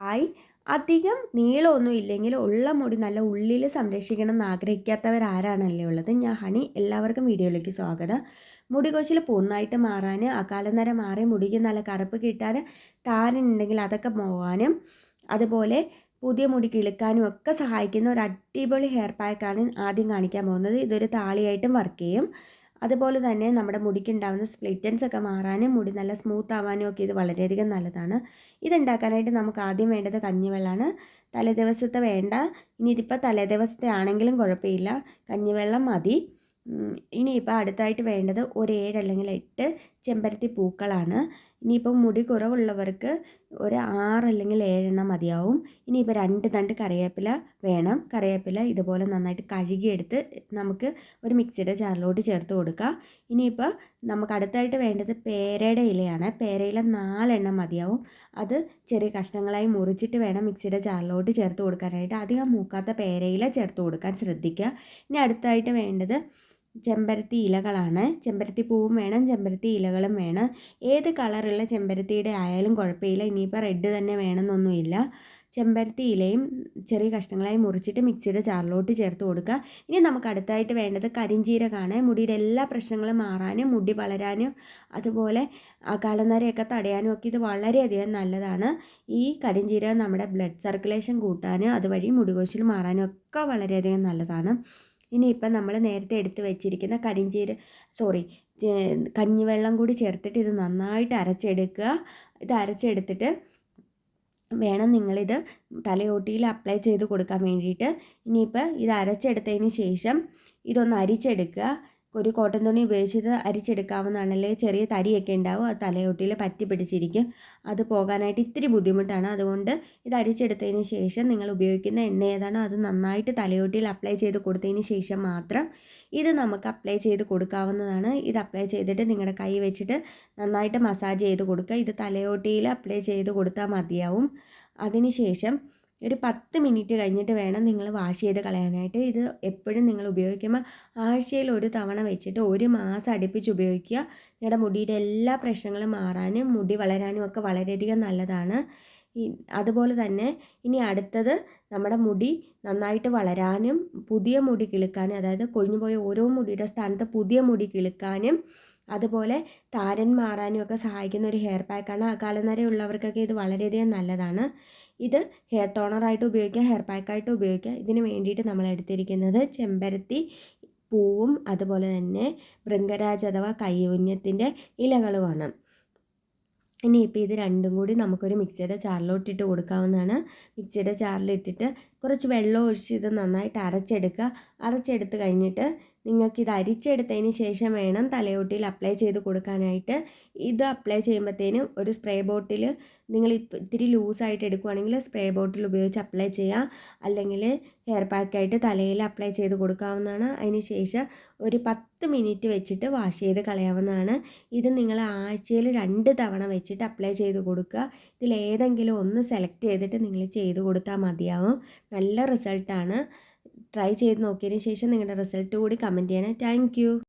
Hi അധികം നീളമൊന്നും ഇല്ലെങ്കിൽ ഉള്ള മുടി നല്ല ഉള്ളിൽ സംരക്ഷിക്കണം എന്ന് ആഗ്രഹിക്കാത്തവർ ആരാണല്ലേ ഉള്ളത്? ഞാൻ ഹണി എല്ലാവർക്കും വീഡിയോയിലേക്ക് സ്വാഗതം. മുടി കൊച്ചിൽ പൂർണമായിട്ട് മാറാൻ അകാലം നേരം മാറി മുടിക്ക് നല്ല കറുപ്പ് കിട്ടാൻ താരനുണ്ടെങ്കിൽ അതൊക്കെ പോകാനും അതുപോലെ പുതിയ മുടി കിളുക്കാനും ഒക്കെ സഹായിക്കുന്ന ഒരു അടിപൊളി ഹെയർ പാക്കാണ് ആദ്യം കാണിക്കാൻ പോകുന്നത്. ഇതൊരു താളിയായിട്ടും വർക്ക് ചെയ്യും. അതുപോലെ തന്നെ നമ്മുടെ മുടിക്കുണ്ടാകുന്ന സ്പ്ലിറ്റൻസ് ഒക്കെ മാറാനും മുടി നല്ല സ്മൂത്ത് ആവാനും ഒക്കെ ഇത് വളരെയധികം നല്ലതാണ്. ഇതുണ്ടാക്കാനായിട്ട് നമുക്ക് ആദ്യം വേണ്ടത് കഞ്ഞിവെള്ളമാണ്. തലേദിവസത്തെ വേണ്ട. ഇനി ഇതിപ്പോൾ തലേദിവസത്തെ ആണെങ്കിലും കുഴപ്പമില്ല. കഞ്ഞിവെള്ളം മതി. ഇനിയിപ്പോൾ അടുത്തായിട്ട് വേണ്ടത് ഒരു ഏഴ് അല്ലെങ്കിൽ എട്ട് ചെമ്പരത്തി പൂക്കളാണ്. ഇനിയിപ്പോൾ മുടി കുറവുള്ളവർക്ക് ഒരു ആറ് അല്ലെങ്കിൽ ഏഴെണ്ണം മതിയാവും. ഇനിയിപ്പോൾ രണ്ട് തണ്ട് കറിവേപ്പില വേണം. കറിവേപ്പില ഇതുപോലെ നന്നായിട്ട് കഴുകിയെടുത്ത് നമുക്ക് ഒരു മിക്സിയുടെ ജാറിലോട്ട് ചേർത്ത് കൊടുക്കുക ഇനിയിപ്പോൾ നമുക്ക് അടുത്തായിട്ട് വേണ്ടത് പേരയുടെ ഇലയാണ്. പേരയില നാലെണ്ണം മതിയാവും. അത് ചെറിയ കഷ്ണങ്ങളായി മുറിച്ചിട്ട് വേണം മിക്സിയുടെ ജാറിലോട്ട് ചേർത്ത് കൊടുക്കാനായിട്ട്. അധികം മൂക്കാത്ത പേരയില ചേർത്ത് കൊടുക്കാൻ ശ്രദ്ധിക്കുക. ഇനി അടുത്തായിട്ട് വേണ്ടത് ചെമ്പരത്തി ഇലകളാണ്. ചെമ്പരത്തി പൂവും വേണം ചെമ്പരത്തി ഇലകളും വേണം. ഏത് കളറുള്ള ചെമ്പരത്തിയുടെ ആയാലും കുഴപ്പമില്ല. ഇനിയിപ്പോൾ റെഡ് തന്നെ വേണമെന്നൊന്നുമില്ല. ചെമ്പരത്തി ഇലയും ചെറിയ കഷ്ണങ്ങളായി മുറിച്ചിട്ട് മിക്സിയുടെ ചാറിലോട്ട് ചേർത്ത് കൊടുക്കുക. ഇനി നമുക്ക് അടുത്തായിട്ട് വേണ്ടത് കരിഞ്ചീരകമാണ് മുടിയുടെ എല്ലാ പ്രശ്നങ്ങളും മാറാനും മുടി വളരാനും അതുപോലെ കാലനരയൊക്കെ തടയാനും ഒക്കെ ഇത് വളരെയധികം നല്ലതാണ്. ഈ കരിഞ്ചീരകം നമ്മുടെ ബ്ലഡ് സർക്കുലേഷൻ കൂട്ടാനും അതുവഴി മുടികൊഴിച്ചിൽ മാറാനും ഒക്കെ വളരെയധികം നല്ലതാണ്. ഇനിയിപ്പം നമ്മൾ നേരത്തെ എടുത്ത് വെച്ചിരിക്കുന്ന കരിഞ്ചീര സോറി കഞ്ഞിവെള്ളം കൂടി ചേർത്തിട്ട് ഇത് നന്നായിട്ട് അരച്ചെടുക്കുക. ഇത് അരച്ചെടുത്തിട്ട് വേണം നിങ്ങളിത് തലയോട്ടിയിൽ അപ്ലൈ ചെയ്ത് കൊടുക്കാൻ വേണ്ടിയിട്ട്. ഇനിയിപ്പോൾ ഇത് അരച്ചെടുത്തതിന് ശേഷം ഇതൊന്ന് അരിച്ചെടുക്കുക. ഒരു കോട്ടൻ തുണി ഉപയോഗിച്ച് അരിച്ചെടുക്കാവുന്നതാണ്. അല്ലെങ്കിൽ ചെറിയ തരിയൊക്കെ ഉണ്ടാവും ആ തലയൊട്ടിയിൽ പറ്റി പിടിച്ചിരിക്കും. അത് പോകാനായിട്ട് ഇത്തിരി ബുദ്ധിമുട്ടാണ്. അതുകൊണ്ട് ഇത് അരിച്ചെടുത്തതിന് ശേഷം നിങ്ങൾ ഉപയോഗിക്കുന്ന എണ്ണ ഏതാണോ അത് നന്നായിട്ട് തലയോട്ടിയിൽ അപ്ലൈ ചെയ്ത് കൊടുത്തതിന് ശേഷം മാത്രം ഇത് നമുക്ക് അപ്ലൈ ചെയ്ത് കൊടുക്കാവുന്നതാണ്. ഇത് അപ്ലൈ ചെയ്തിട്ട് നിങ്ങളുടെ കൈ വെച്ചിട്ട് നന്നായിട്ട് മസാജ് ചെയ്ത് കൊടുക്കുക. ഇത് തലയോട്ടിയിൽ അപ്ലൈ ചെയ്ത് കൊടുത്താൽ മതിയാവും. അതിനുശേഷം ഒരു പത്ത് മിനിറ്റ് കഴിഞ്ഞിട്ട് വേണം നിങ്ങൾ വാഷ് ചെയ്ത് കളയാനായിട്ട്. ഇത് എപ്പോഴും നിങ്ങൾ ഉപയോഗിക്കുമ്പോൾ ആഴ്ചയിൽ ഒരു തവണ വെച്ചിട്ട് ഒരു മാസം അടുപ്പിച്ച് ഉപയോഗിക്കുക. നിങ്ങളുടെ മുടിയുടെ എല്ലാ പ്രശ്നങ്ങളും മാറാനും മുടി വളരാനും ഒക്കെ വളരെയധികം നല്ലതാണ്. അതുപോലെ തന്നെ ഇനി അടുത്തത് നമ്മുടെ മുടി നന്നായിട്ട് വളരാനും പുതിയ മുടി കിളുക്കാനും അതായത് കൊഴിഞ്ഞുപോയ ഓരോ മുടിയുടെ സ്ഥാനത്ത് പുതിയ മുടി കിളുക്കാനും അതുപോലെ താരൻ മാറാനും ഒക്കെ സഹായിക്കുന്ന ഒരു ഹെയർ പാക്കാണ്. കാലനരയുള്ളവർക്കൊക്കെ ഇത് വളരെയധികം നല്ലതാണ്. ഇത് ഹെയർ ടോണറായിട്ട് ഉപയോഗിക്കാം ഹെയർ പാക്കായിട്ട് ഉപയോഗിക്കാം ഇതിന് വേണ്ടിയിട്ട് നമ്മൾ എടുത്തിരിക്കുന്നത് ചെമ്പരത്തി പൂവും അതുപോലെ തന്നെ ഭൃംഗരാജ് അഥവാ കയ്യൂഞ്ഞത്തിന്റെ ഇലകളുമാണ്. ഇനിയിപ്പോൾ ഇത് രണ്ടും കൂടി നമുക്കൊരു മിക്സിയുടെ ചാറിലോട്ടിട്ട് കൊടുക്കാവുന്നതാണ്. മിക്സിയുടെ ചാറിലിട്ടിട്ട് കുറച്ച് വെള്ളം ഒഴിച്ച് ഇത് നന്നായിട്ട് അരച്ചെടുക്കുക. അരച്ചെടുത്ത് കഴിഞ്ഞിട്ട് നിങ്ങൾക്ക് ഇത് അരിച്ചെടുത്തതിന് ശേഷം വേണം തലയോട്ടിയിൽ അപ്ലൈ ചെയ്ത് കൊടുക്കാനായിട്ട്. ഇത് അപ്ലൈ ചെയ്യുമ്പോഴത്തേനും ഒരു സ്പ്രേ ബോട്ടിൽ നിങ്ങൾ ഇത്തിരി ലൂസായിട്ട് എടുക്കുകയാണെങ്കിൽ സ്പ്രേ ബോട്ടിൽ ഉപയോഗിച്ച് അപ്ലൈ ചെയ്യാം. അല്ലെങ്കിൽ ഹെയർ പാക്കായിട്ട് തലയിൽ അപ്ലൈ ചെയ്ത് കൊടുക്കാവുന്നതാണ്. അതിന് ശേഷം ഒരു പത്ത് മിനിറ്റ് വെച്ചിട്ട് വാഷ് ചെയ്ത് കളയാവുന്നതാണ്. ഇത് നിങ്ങൾ ആഴ്ചയിൽ രണ്ട് തവണ വെച്ചിട്ട് അപ്ലൈ ചെയ്ത് കൊടുക്കുക. ഇതിലേതെങ്കിലും ഒന്ന് സെലക്ട് ചെയ്തിട്ട് നിങ്ങൾ ചെയ്ത് കൊടുത്താൽ മതിയാവും. നല്ല റിസൾട്ടാണ് ട്രൈ ചെയ്ത് നോക്കിയതിന് ശേഷം നിങ്ങളുടെ റിസൾട്ട് കൂടി കമന്റ് ചെയ്യണേ താങ്ക്